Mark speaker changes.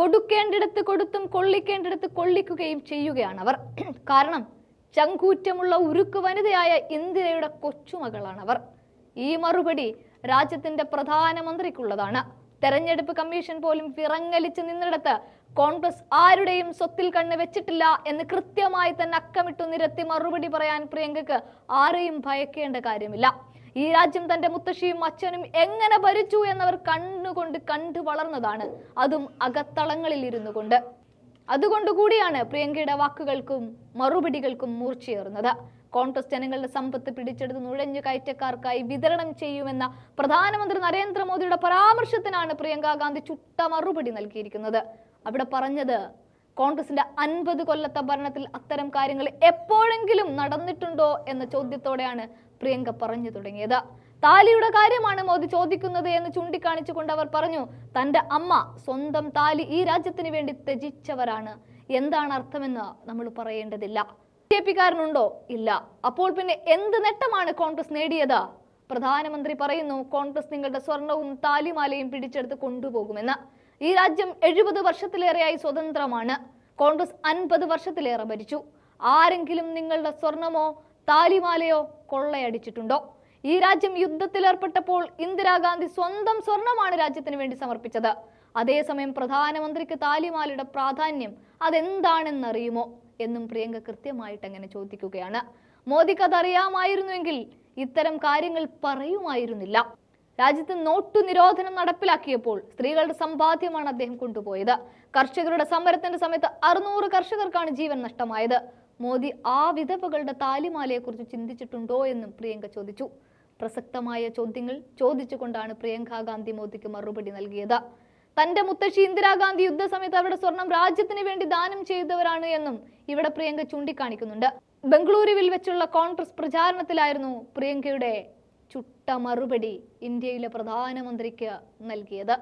Speaker 1: കൊടുക്കേണ്ടിടത്ത് കൊടുത്തും കൊള്ളിക്കേണ്ടിടത്ത് കൊള്ളിക്കുകയും ചെയ്യുകയാണ് അവർ കാരണം ചങ്കൂറ്റമുള്ള ഉരുക്ക് വനിതയായ ഇന്ദിരയുടെ കൊച്ചുമകളാണവർ. ഈ മറുപടി രാജ്യത്തിന്റെ പ്രധാനമന്ത്രിക്കുള്ളതാണ്. തെരഞ്ഞെടുപ്പ് കമ്മീഷൻ പോലും വിറങ്ങലിച്ച് നിന്നിടത്ത് കോൺഗ്രസ് ആരുടെയും സ്വത്തിൽ കണ്ണ് വെച്ചിട്ടില്ല എന്ന് കൃത്യമായി തന്നെ അക്കമിട്ടു നിരത്തി മറുപടി പറയാൻ പ്രിയങ്കയ്ക്ക് ആരെയും ഭയക്കേണ്ട കാര്യമില്ല. ഈ രാജ്യം തന്റെ മുത്തശ്ശിയും അച്ഛനും എങ്ങനെ ഭരിച്ചു എന്നവർ കണ്ണുകൊണ്ട് കണ്ടു വളർന്നതാണ്. അതും അകത്തളങ്ങളിൽ ഇരുന്നു കൊണ്ട്. അതുകൊണ്ട് കൂടിയാണ് പ്രിയങ്കയുടെ വാക്കുകൾക്കും മറുപടികൾക്കും മൂർച്ചയേറുന്നത്. കോൺഗ്രസ് ജനങ്ങളുടെ സമ്പത്ത് പിടിച്ചെടുത്ത് നുഴഞ്ഞു കയറ്റക്കാർക്കായി വിതരണം ചെയ്യുമെന്ന പ്രധാനമന്ത്രി നരേന്ദ്രമോദിയുടെ പരാമർശത്തിനാണ് പ്രിയങ്ക ഗാന്ധി ചുട്ട മറുപടി നൽകിയിരിക്കുന്നത്. അവിടെ പറഞ്ഞത് കോൺഗ്രസിന്റെ അൻപത് കൊല്ലത്തെ ഭരണത്തിൽ അത്തരം കാര്യങ്ങൾ എപ്പോഴെങ്കിലും നടന്നിട്ടുണ്ടോ എന്ന ചോദ്യത്തോടെയാണ് പ്രിയങ്ക പറഞ്ഞു തുടങ്ങിയത്. താലിയുടെ കാര്യമാണ് മോദി ചോദിക്കുന്നത് എന്ന് ചൂണ്ടിക്കാണിച്ചുകൊണ്ട് അവർ പറഞ്ഞു തന്റെ അമ്മ സ്വന്തം താലി ഈ രാജ്യത്തിന് വേണ്ടി ത്യജിച്ചവരാണ്. എന്താണ് അർത്ഥമെന്ന് നമ്മൾ പറയേണ്ടതില്ല. ബി ജെ പിക്കാരനുണ്ടോ? ഇല്ല. അപ്പോൾ പിന്നെ എന്ത് നേട്ടമാണ് കോൺഗ്രസ് നേടിയത്? പ്രധാനമന്ത്രി പറയുന്നു കോൺഗ്രസ് നിങ്ങളുടെ സ്വർണവും താലിമാലയും പിടിച്ചെടുത്ത് കൊണ്ടുപോകുമെന്ന്. ഈ രാജ്യം എഴുപത് വർഷത്തിലേറെയായി സ്വതന്ത്രമാണ്. കോൺഗ്രസ് അൻപത് വർഷത്തിലേറെ ഭരിച്ചു. ആരെങ്കിലും നിങ്ങളുടെ സ്വർണമോ താലിമാലയോ കൊള്ളയടിച്ചിട്ടുണ്ടോ? ഈ രാജ്യം യുദ്ധത്തിലേർപ്പെട്ടപ്പോൾ ഇന്ദിരാഗാന്ധി സ്വന്തം സ്വർണമാണ് രാജ്യത്തിന് വേണ്ടി സമർപ്പിച്ചത്. അതേസമയം പ്രധാനമന്ത്രിക്ക് താലിമാലയുടെ പ്രാധാന്യം അതെന്താണെന്നറിയുമോ എന്നും പ്രിയങ്ക കൃത്യമായിട്ട് അങ്ങനെ ചോദിക്കുകയാണ്. മോദിക്ക് അതറിയാമായിരുന്നുവെങ്കിൽ ഇത്തരം കാര്യങ്ങൾ പറയുമായിരുന്നില്ല. രാജ്യത്ത് നോട്ടു നിരോധനം നടപ്പിലാക്കിയപ്പോൾ സ്ത്രീകളുടെ സമ്പാദ്യമാണ് അദ്ദേഹം കൊണ്ടുപോയത്. കർഷകരുടെ സമരത്തിന്റെ സമയത്ത് അറുന്നൂറ് കർഷകർക്കാണ് ജീവൻ നഷ്ടമായത്. മോദി ആ വിധവകളുടെ താലിമാലയെക്കുറിച്ച് ചിന്തിച്ചിട്ടുണ്ടോ എന്നും പ്രിയങ്ക ചോദിച്ചു. പ്രസക്തമായ ചോദ്യങ്ങൾ ചോദിച്ചുകൊണ്ടാണ് പ്രിയങ്ക ഗാന്ധി മോദിക്ക് മറുപടി നൽകിയത്. തന്റെ മുത്തശ്ശി ഇന്ദിരാഗാന്ധി യുദ്ധസമയത്ത് അവരുടെ സ്വർണം രാജ്യത്തിന് വേണ്ടി ദാനം ചെയ്തവരാണ് എന്നും ഇവിടെ പ്രിയങ്ക ചൂണ്ടിക്കാണിക്കുന്നുണ്ട്. ബംഗളൂരുവിൽ വെച്ചുള്ള കോൺഗ്രസ് പ്രചാരണത്തിലായിരുന്നു പ്രിയങ്കയുടെ ചുട്ട മറുപടി ഇന്ത്യയിലെ പ്രധാനമന്ത്രിക്ക് നൽകിയത്.